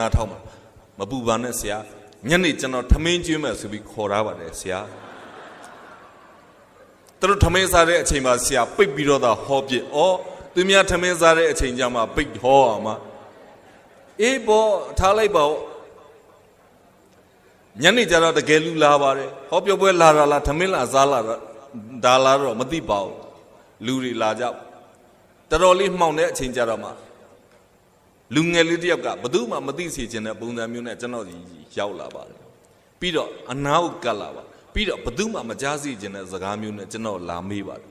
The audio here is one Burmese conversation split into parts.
နားထောက်မှာမပူပါနဲ့ဆရာညနေကျွန်တော်ထမင်းကျွေးမယ်ဆိုပြီးခေါ်ထားပါတယ်ဆရာသူတို့ထမင်းစားတဲ့အချိန်မှာဆရာပိတ်ပြီးတော့သာဟောပြစ်ဩသူများထမင်းစားတဲ့အချိန်ကျမှပိတ်ဟောအောင်မအေးဘောထားလိုက်ပါဦးညနေကျတော့တကယ်လူလာပါတယ်ဟောပြောပွဲလာတာလားထမင်းလာစားလာတာဒါလာတော့မသိပါဘူးလူတွေလာကြတော်တော်လေးမှောင်တဲ့အချိန်ကျတော့မှ လူငယ်လေးတစ်ယောက်ကဘယ်သူမှမသိစေချင်တဲ့ပုံစံမျိုးနဲ့ကျွန်တော်ကြီးရောက်လာပါတယ်ပြီးတော့အနာကိုကတ်လာပါပြီးတော့ဘယ်သူမှမကြားစေချင်တဲ့စကားမျိုးနဲ့ကျွန်တော်လာမေးပါတယ်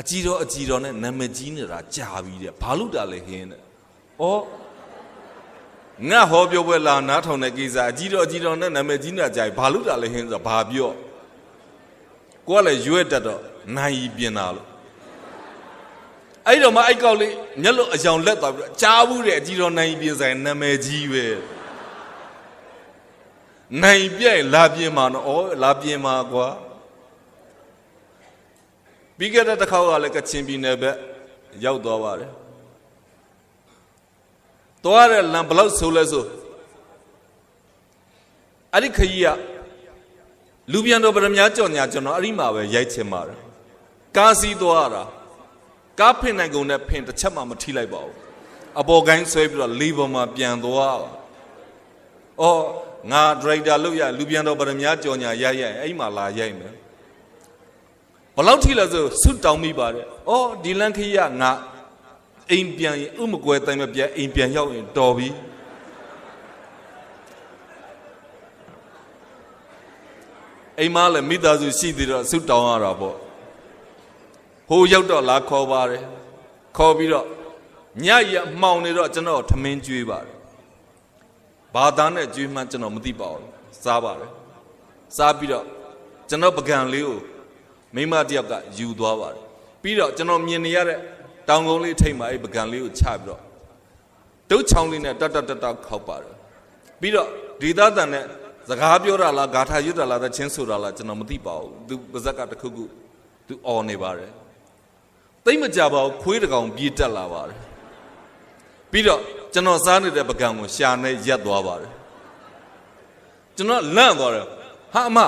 အကြီးတော်အကြီးတော်နဲ့နာမည်ကြီးနေတာကြာပြီတဲ့ဘာလို့တာလဲဟင်းတဲ့ဩငါဟောပြောပွဲလာနားထောင်တဲ့ကိစ္စအကြီးတော်အကြီးတော်နဲ့နာမည်ကြီးနေတာကြာပြီဘာလို့တာလဲဟင်းဆိုတော့ဘာပြောကိုကလည်းရွက်တက်တော့နိုင်ပြင်တာလို့ အဲ့တော့မှအဲ့ကောက်လေးမျက်လုံးအယောင်လက်သွားပြီးတော့ကြားဘူးတဲ့အကြီးတော်နိုင်ပြင်ဆိုင်နာမည်ကြီးပဲနိုင်ပြည့်လာပြင်မှာနော်ဩလာပြင်မှာကွာပြီးခဲ့တဲ့တစ်ခေါက်ကလည်းကချင်ပြည်နယ်ဘက်ရောက်သွားပါတယ်သွားတဲ့လမ်းဘယ်လောက်ဆိုးလဲဆိုအဲ့ဒီခကြီးကလူပြန်တော်ဗရမ ्या ကြော်ညာကျွန်တော်အဲ့ဒီမှာပဲရိုက်ချင်ပါတယ်ကားစီးသွားတာ ကားဖင်နိုင်ကုန်တဲ့ဖင်တစ်ချက်မှမထိလိုက်ပါဘူးအပေါ်ကိုင်းဆွဲပြီးတော့လေးပေါ်မှာပြန်သွားပါအော်ငါဒရိုက်တာလို့ရလူပြန်တော့ဗရမ ्या ကြော်ညာရိုက်ရိုက်အဲ့မှာလာရိုက်မယ်ဘယ်လောက်ထိလဲဆိုဆွတ်တောင်းမိပါတယ်အော်ဒီလန်ခရီးကငါအိမ်ပြန်ရင်ဥမကွယ်တိုင်းမပြတ်အိမ်ပြန်ရောက်ရင်တော်ပြီအိမ်မလည်းမိသားစုရှိသေးတော့ဆွတ်တောင်းရတာပေါ့ ဟိုရောက်တော့လာခေါ်ပါတယ်ခေါ်ပြီးတော့ညရမှောင်နေတော့ကျွန်တော်ထမင်းကျွေးပါတယ်ဘာသားနဲ့ကျွေးမှန်းကျွန်တော်မသိပါဘူးစားပါတယ်စားပြီးတော့ကျွန်တော်ပကံလေးကိုမိမတစ်ယောက်ကယူသွားပါတယ်ပြီးတော့ကျွန်တော်မြင်နေရတဲ့တောင်ကုန်းလေးထိတ်မှာအဲ့ပကံလေးကိုချပြီးတော့တုတ်ချောင်းလေးနဲ့တတ်တတ်တတ်တတ်ခောက်ပါတယ်ပြီးတော့ဒေသတန်နဲ့စကားပြောတာလားဂါထာရွတ်တာလားသချင်းဆိုတာလားကျွန်တော်မသိပါဘူးသူပါဇက်ကတစ်ခုခုသူអော်နေပါတယ် သိမ့်မကြပါဘူးခွေးတကောင်ပြေးတက်လာပါတယ်ပြီးတော့ကျွန်တော်စားနေတဲ့ပကံကိုရှာနေရက်သွားပါတယ်ကျွန်တော်လန့်သွားတယ်ဟာအမ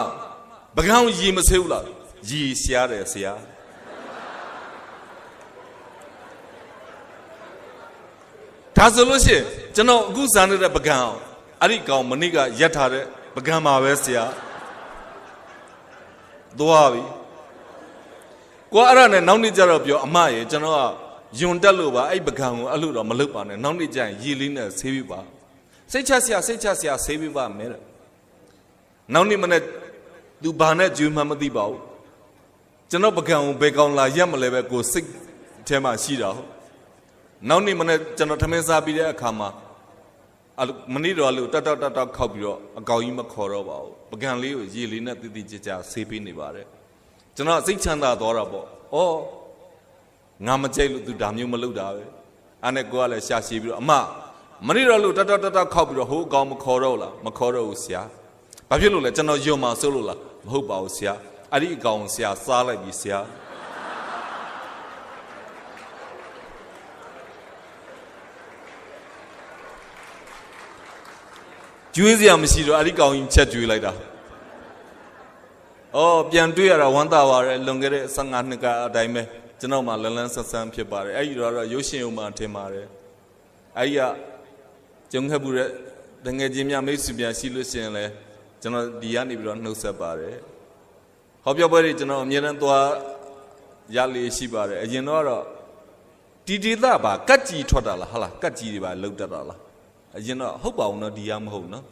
ပကံကိုရေမဆေးဘူးလားရေရှားတယ်ဆရာဒါဆိုလို့ရှိရင်ကျွန်တော်အခုစားနေတဲ့ပကံအောင်အဲ့ဒီကောင်မနေ့ကရက်ထားတဲ့ပကံပါပဲဆရာသွားပြီ ကိုကအဲ့ဒါနဲ့နောက်နေ့ကျတော့ပြောအမရေကျွန်တော်ကယွန်တက်လို့ပါအဲ့ပကံကိုအဲ့လိုတော့မလုပ်ပါနဲ့နောက်နေ့ကျရင်ရေလေးနဲ့ဆေးပြပါစိတ်ချစရာစိတ်ချစရာဆေးပြပါမယ်တဲ့နောက်နေ့မနေ့ तू ဘာနဲ့ကြွေးမှမသိပါဘူးကျွန်တော်ပကံကိုဘယ်ကောင်လာရက်မလဲပဲကိုစိတ်ထဲမှာရှိတာဟုတ်နောက်နေ့မနေ့ကျွန်တော်ထမင်းစားပြီးတဲ့အခါမှာအဲ့လိုမနေ့တော့လို့တတ်တတ်တတ်တတ်ခောက်ပြီးတော့အကောင်ကြီးမခေါ်တော့ပါဘူးပကံလေးကိုရေလေးနဲ့တိတိကျကျဆေးပေးနေပါတယ် ကျွန်တော်စိတ်ချမ်းသာသွားတာပေါ့။အော်ငါမကြိုက်လို့ तू ဒါမျိုးမလုပ်တာပဲ။အဲ့နဲ့ကိုကလည်းရှာရှည်ပြီးတော့အမမနေ့တော့လို့တတတတခောက်ပြီးတော့ဟိုးအကောင်မခေါ်တော့လားမခေါ်တော့ဘူးဆရာ။ဘာဖြစ်လို့လဲကျွန်တော်ယုံမှာစိုးလို့လားမဟုတ်ပါဘူးဆရာ။အဲ့ဒီအကောင်ဆရာစားလိုက်ပြီဆရာ။ကျွေးစရာမရှိတော့အဲ့ဒီကောင်ကြီးချက်ကျွေးလိုက်တာ။ အော်ပြန်တွေ့ရတာဝမ်းသာပါတယ်လွန်ခဲ့တဲ့15နှစ်ကအတိုင်းပဲကျွန်တော်မှလန်းလန်းဆန်းဆန်းဖြစ်ပါတယ်အဲ့ဒီတော့ရုပ်ရှင်ဥမာထင်ပါတယ်အဲ့ဒီကကျုံခက်မှုတဲ့တငယ်ချင်းများမိတ်ဆွေများရှိလို့ရှိရင်လဲကျွန်တော်ဒီကနေပြီးတော့နှုတ်ဆက်ပါတယ်ဟောပြောပွဲတွေကျွန်တော်အမြဲတမ်းသွားရလေရှိပါတယ်အရင်တော့ကတော့တီတီသားပါကတ်ကြီးထွက်တာလားဟာလားကတ်ကြီးတွေပါလှုပ်တတ်တာလားအရင်တော့ဟုတ်ပါဘူးနော်ဒီကမဟုတ်နော်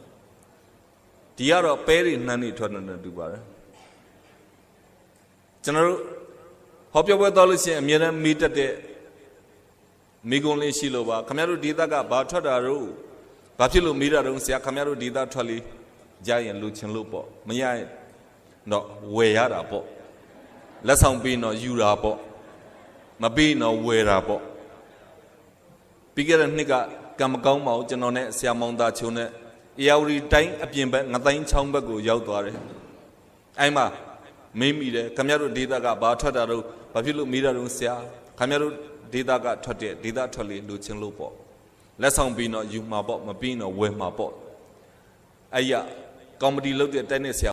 ဒီကတော့ပဲတွေနှမ်းတွေထွက်နေတယ်တူပါတယ် ကျွန်တော်တို့ဟောပြောပွဲသွားလို့ရှိရင်အမြဲတမ်းမေးတတ်တဲ့မိကုံးလေးရှိလို့ပါခင်ဗျားတို့ဒေသကဘာထွက်တာတော့ဘာဖြစ်လို့မေးတာတော့ဆရာခင်ဗျားတို့ဒေသထွက်လေးကြရင်လူချင်းလို့ပေါ့မရရင်တော့ဝယ်ရတာပေါ့လက်ဆောင်ပေးတော့ယူတာပေါ့မပေးတော့ဝယ်တာပေါ့ပြီးခဲ့တဲ့နှစ်ကကံမကောင်းပါဘူးကျွန်တော်နဲ့ဆရာမောင်သားချုံနဲ့အေယာဝတီတိုင်းအပြင်ဘက်ငတိုင်းချောင်းဘက်ကိုရောက်သွားတယ်အဲ့မှာ မေးမိတယ်ခမရတို့ဒေတာကဘာထွက်တာတော့ဘာဖြစ်လို့မေးတာတော့ဆရာခမရတို့ဒေတာကထွက်တဲ့ဒေတာထွက်လေလူချင်းလို့ပေါ့လက်ဆောင်ပြီးတော့ယူမှာပေါ့မပြီးတော့ဝယ်မှာပေါ့အဲ့ရကောမတီလုပ်တဲ့တိုက်နဲ့ဆရာ